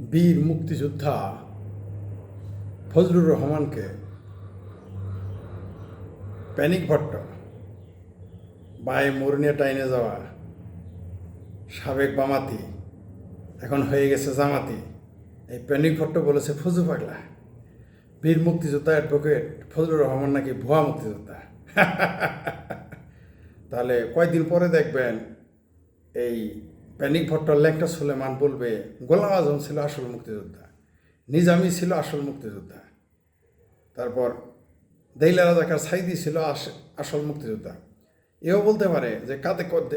বীর মুক্তিযোদ্ধা ফজলুর রহমানকে প্যানিক ভট্ট, বায়ে মরুনিয়া টাইনে যাওয়া সাবেক বামাতি, এখন হয়ে গেছে জামাতি, এই প্যানিক ভট্ট বলেছে ফজু পাগলা। বীর মুক্তিযোদ্ধা অ্যাডভোকেট ফজলুর রহমান নাকি ভুয়া মুক্তিযোদ্ধা? তাহলে কয়েকদিন পরে দেখবেন এই প্যানিক ভট্টর লেখটা সুলেমান বলবে, গোলাম আজম ছিল আসল মুক্তিযোদ্ধা, নিজামি ছিল আসল মুক্তিযোদ্ধা। তারপর দেইলা রাজাকার সাইদি ছিল আস- আসল মুক্তিযোদ্ধা। এও বলতে পারে যে কাতে ক-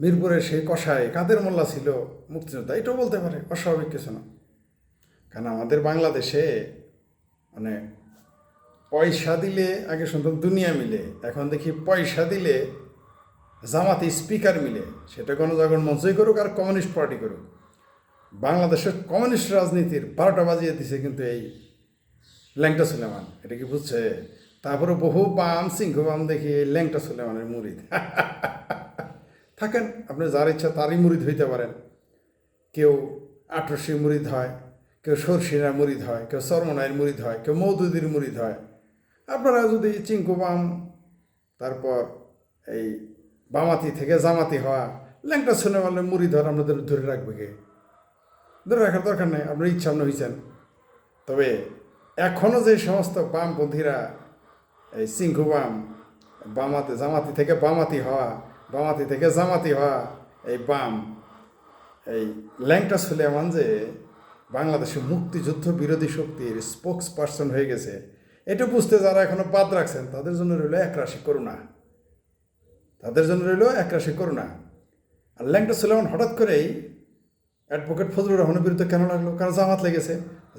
মিরপুরের সেই কষায় কাদের মোল্লা ছিল মুক্তিযোদ্ধা, এটাও বলতে পারে, অস্বাভাবিক কিছু না। কারণ আমাদের বাংলাদেশে মানে পয়সা দিলে, আগে শুনতাম দুনিয়া মিলে, এখন দেখি পয়সা দিলে জামাতে স্পিকার মিলে সেটা গণজাগরণ মঞ্চই করুক আর কমিউনিস্ট পার্টি করুক। বাংলাদেশের কমিউনিস্ট রাজনীতির বারোটা বাজিয়ে দিছে কিন্তু এই ল্যাংটা সুলেমান। এটা কি বুঝছে? তারপরে বহু বাম, সিংহ বাম দেখি এই ল্যাংটা সুলেমানের মুরিদ। থাকেন আপনি যার ইচ্ছা তারই মুরিদ হইতে পারেন। কেউ আটরশি মুরিদ হয়, কেউ সরসিনা মুরিদ হয়, কেউ সরমনায়ের মুরিদ হয়, কেউ মৌদুদির মুরিদ হয়। আপনারা যদি চিঙ্কু বাম, তারপর এই বামাতি থেকে জামাতি হওয়া। ল্যাংটা শুনে বললে, মুড়ি ধর আপনাদের ধরে রাখবে কে ধরে রাখার দরকার নেই, আপনার ইচ্ছা আপনি হয়েছেন তবে এখনও যে সমস্ত বামপন্থীরা এই সিংহু বাম, বামাতে জামাতি থেকে বামাতি হওয়া, বামাতি থেকে জামাতি হওয়া এই বাম, এই ল্যাংটা সুলেমান যে বাংলাদেশের মুক্তিযুদ্ধ বিরোধী শক্তির স্পোক্স পার্সন হয়ে গেছে, এটা বুঝতে যারা এখনও বাদ রাখছেন, তাদের জন্য রইল একরাশি করুণা। তাদের জন্য রইল একরাশি করুণা। আর ল্যাংটা সুলেমান হঠাৎ করেই অ্যাডভোকেট ফজলুর রহমানের বিরুদ্ধে কেন লাগল? কারণ জামাত লেগেছে।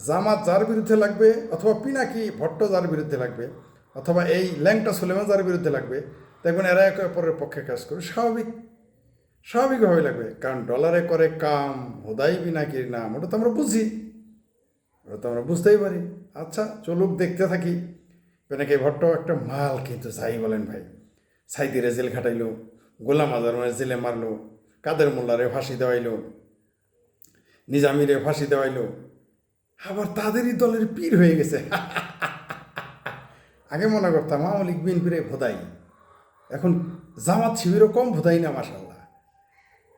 জামাত যার বিরুদ্ধে লাগবে অথবা পিনাকি ভট্ট যার বিরুদ্ধে লাগবে, অথবা এই ল্যাংটা সুলেমান যার বিরুদ্ধে লাগবে, দেখবেন এরা একে অপরের পক্ষে কাজ করবে স্বাভাবিক। স্বাভাবিকভাবে লাগবে। কারণ ডলারে করে কাম, হোদাই বিনাকির নাম, ওটা তো আমরা বুঝি। ওটা তো আমরা বুঝতেই পারি। আচ্ছা চলুক, দেখতে থাকি। পেনাকে ভট্ট একটা মাল কিন্তু যাই বলেন ভাই। সাইদিরে জেল খাটাইলো, গোলাম আজমের জেলে মারলো, কাদের মোল্লারে ফাঁসি দেওয়াইলো, নিজামিরে ফাঁসি দেওয়াইলো। আবার তাদেরই দলের পীর হয়ে গেছে। আগে মনে করতাম আওয়ামী লীগ বিএনপির ভোদাই। এখন জামাত শিবিরও কম ভোদাই না মাসাল্লাহ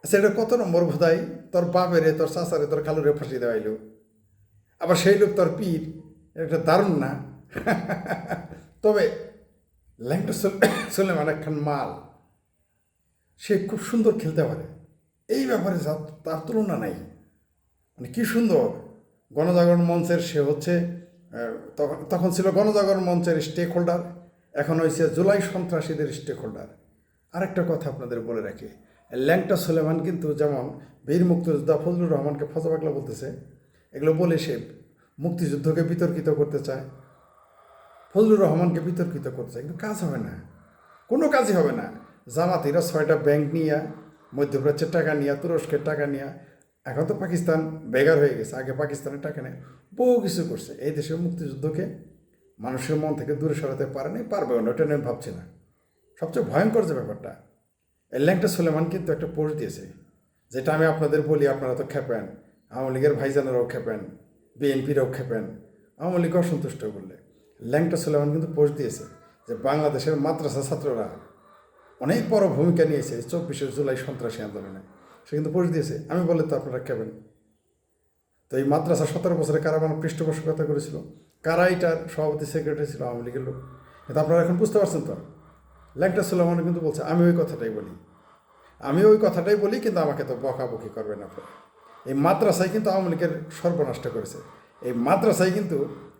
আচ্ছা এটা কত নম্বর ভোদাই? তোর বাপেরে তোর চাচারে, তোর খালুরে ফাঁসি দেওয়াইলো। আবার সেই লোক তোর পীর, এটা দারুণ না? তবে ল্যাংটা সুলেমান একখান মাল। সে খুব সুন্দর খেলতে পারে। এই ব্যাপারে তার তুলনা নাই। মানে কি সুন্দর। গণজাগরণ মঞ্চের সে হচ্ছে তখন তখন ছিল গণজাগরণ মঞ্চের স্টেক হোল্ডার এখন হয়েছে জুলাই সন্ত্রাসীদের স্টেক হোল্ডার আরেকটা কথা আপনাদের বলে রাখি, ল্যাংটা সুলেমান কিন্তু যেমন বীর মুক্তিযোদ্ধা ফজলুর রহমানকে ফজবাগলা বলতেছে, এগুলো বলে সে মুক্তিযুদ্ধকে বিতর্কিত করতে চায়। ফজলুর রহমানকে বিতর্কিত করছে, কিন্তু কাজ হবে না। কোনো কাজই হবে না। জামাতিরা ছয়টা ব্যাংক নিয়ে, মধ্যপ্রাচ্যের টাকা নিয়ে, তুরস্কের টাকা নিয়ে, এখন তো পাকিস্তান বেগার হয়ে গেছে, আগে পাকিস্তানের টাকা নেয়। বহু কিছু করছে। এই দেশের মুক্তিযুদ্ধকে মানুষের মন থেকে দূরে সরাতে পারেনি পারবেও না, ওটা নিয়ে ভাবছি না। সবচেয়ে ভয়ঙ্কর যে ব্যাপারটা এই ল্যাংটা সুলেমান কিন্তু একটা পোস্ট দিয়েছে, যেটা আমি আপনাদের বলি, আপনারা তো খেপেন। আওয়ামী লীগের ভাইজানেরাও খেপেন, বিএনপিরাও খেপেন। আওয়ামী লীগ অসন্তুষ্ট বললে। ল্যাংটা সুলেমান কিন্তু পোস্ট দিয়েছে যে বাংলাদেশের মাদ্রাসা ছাত্ররা অনেক বড় ভূমিকা নিয়েছে চব্বিশে জুলাই সন্ত্রাসী আন্দোলনে। সে কিন্তু পোস্ট দিয়েছে। আমি বলে তো আপনারা খেবেন তো এই মাদ্রাসা সতেরো বছরে কারা মানে পৃষ্ঠপোষকতা করেছিল। কারা এটার সভাপতি সেক্রেটারি ছিল? আওয়ামী লীগের লোক। কিন্তু আপনারা এখন বুঝতে পারছেন তো? ল্যাংটা সুলেমান কিন্তু বলছে, আমি ওই কথাটাই বলি। আমি ওই কথাটাই বলি, কিন্তু আমাকে তো বকাবকি করবেন আপনারা এই মাদ্রাসায় কিন্তু আওয়ামী লীগের সর্বনাষ্ট করেছে। এই মাদ্রাসায় কিন্তু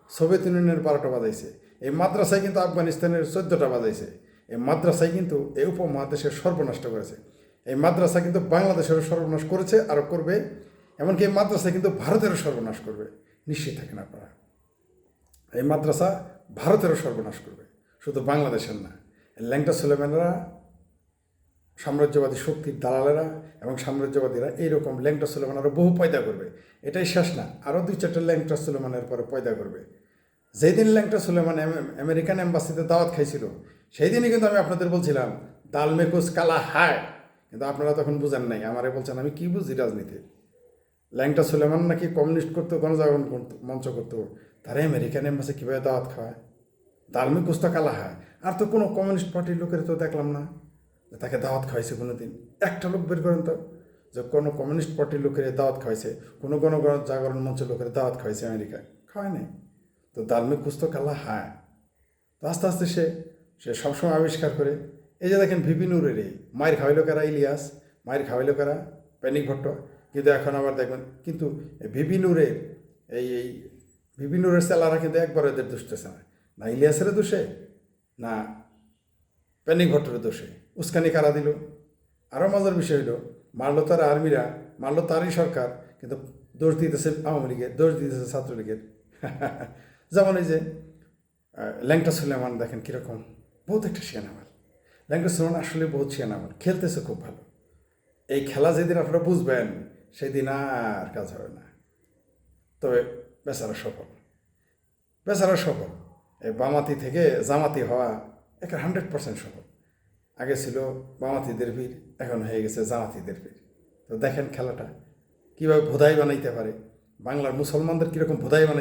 সোভিয়েত ইউনিয়নের বারোটা বাজাইছে। এই মাদ্রাসায় কিন্তু আফগানিস্তানের চোদ্দোটা বাজাইছে। এই মাদ্রাসায় কিন্তু এই উপমহাদেশের সর্বনষ্ট করেছে। এই মাদ্রাসা কিন্তু বাংলাদেশেরও সর্বনাশ করেছে, আরও করবে। এমনকি এই মাদ্রাসা কিন্তু ভারতেরও সর্বনাশ করবে। নিশ্চিত থাকেন আপনারা। এই মাদ্রাসা ভারতেরও সর্বনাশ করবে। শুধু বাংলাদেশের না ল্যাংটা সুলেমানরা, সাম্রাজ্যবাদী শক্তির দালালেরা এবং সাম্রাজ্যবাদীরা এইরকম ল্যাংটা সুলেমান আরও বহু পয়দা করবে। এটাই শেষ না, আরও দুই চারটা ল্যাংটা সুলেমানের পরে পয়দা করবে। যেই দিন ল্যাংটা সুলেমান আম- আমেরিকান এম্বাসিতে দাওয়াত খাইছিল সেই দিনই কিন্তু আমি আপনাদের বলছিলাম, দাল মেকুস কালা হায়। কিন্তু আপনারা তখন বুঝেন নাই, আমারে বলছেন, আমি কি বুঝি রাজনীতি ল্যাংটা সুলেমান নাকি কমিউনিস্ট করতো, গণজাগরণ করতো, মঞ্চ করতো, তারা আমেরিকান এম্বাসে কীভাবে দাওয়াত খাওয়ায়? ধার্মিক কুস্তা কালা হয়। আর তো কোনো কমিউনিস্ট পার্টির লোকের তো দেখলাম না তাকে দাওয়াত খাওয়াইছে কোনো দিন একটা লোক বের করেন তো, যে কোনো কমিউনিস্ট পার্টির লোকের দাওয়াত খাওয়াইছে, কোনো গণগণ জাগরণ মঞ্চের লোকের দাওয়াত খাওয়াইছে আমেরিকায়। খাওয়ায় নাই। তো ধার্মিক কুস্ত কালা হ্যাঁ। তো আস্তে আস্তে সে সে সবসময় আবিষ্কার করে। এই যে দেখেন ভিপিনুরের এই মায়ের খাওয়াইলো কারা ইলিয়াস, মায়ের খাওয়াইলো কারা প্যানিক ভট্ট। কিন্তু এখন আবার দেখবেন, কিন্তু ভিপিনুরের এই এই ভিপিনুরের সেলারা কিন্তু একবার এদের দুষতেছে না। না ইলিয়াসের দোষে, না প্যানিক ভট্টের দোষে। উস্কানি কারা দিল? আরও মজার বিষয় হলো, মারলো তার আর্মিরা, মারলো তারই সরকার, কিন্তু দোষ দিতেছে আওয়ামী লীগের, দোষ দিতেছে ছাত্রলীগের। যেমন এই যে ল্যাংটা সুলেমান দেখেন কীরকম। বহুত একটা শিয়ানামাল ল্যাংটা সুলেমান আসলে বহুত শিয়ানামাল খেলতেছে খুব ভালো। এই খেলা যেদিন আপনারা বুঝবেন, সেদিন আর কাজ হবে না। তবে বেচারা সফল। বেচারা সফল। এই বামাতি থেকে জামাতি হওয়া একটা হান্ড্রেড পার্সেন্ট সফল। আগে ছিল বামাতিদের ভিড় এখন হয়ে গেছে জামাতিদের ভিড় তো দেখেন খেলাটা। কীভাবে ভোদাই বানাইতে পারে। বাংলার মুসলমানদের কীরকম ভোদাই বানাই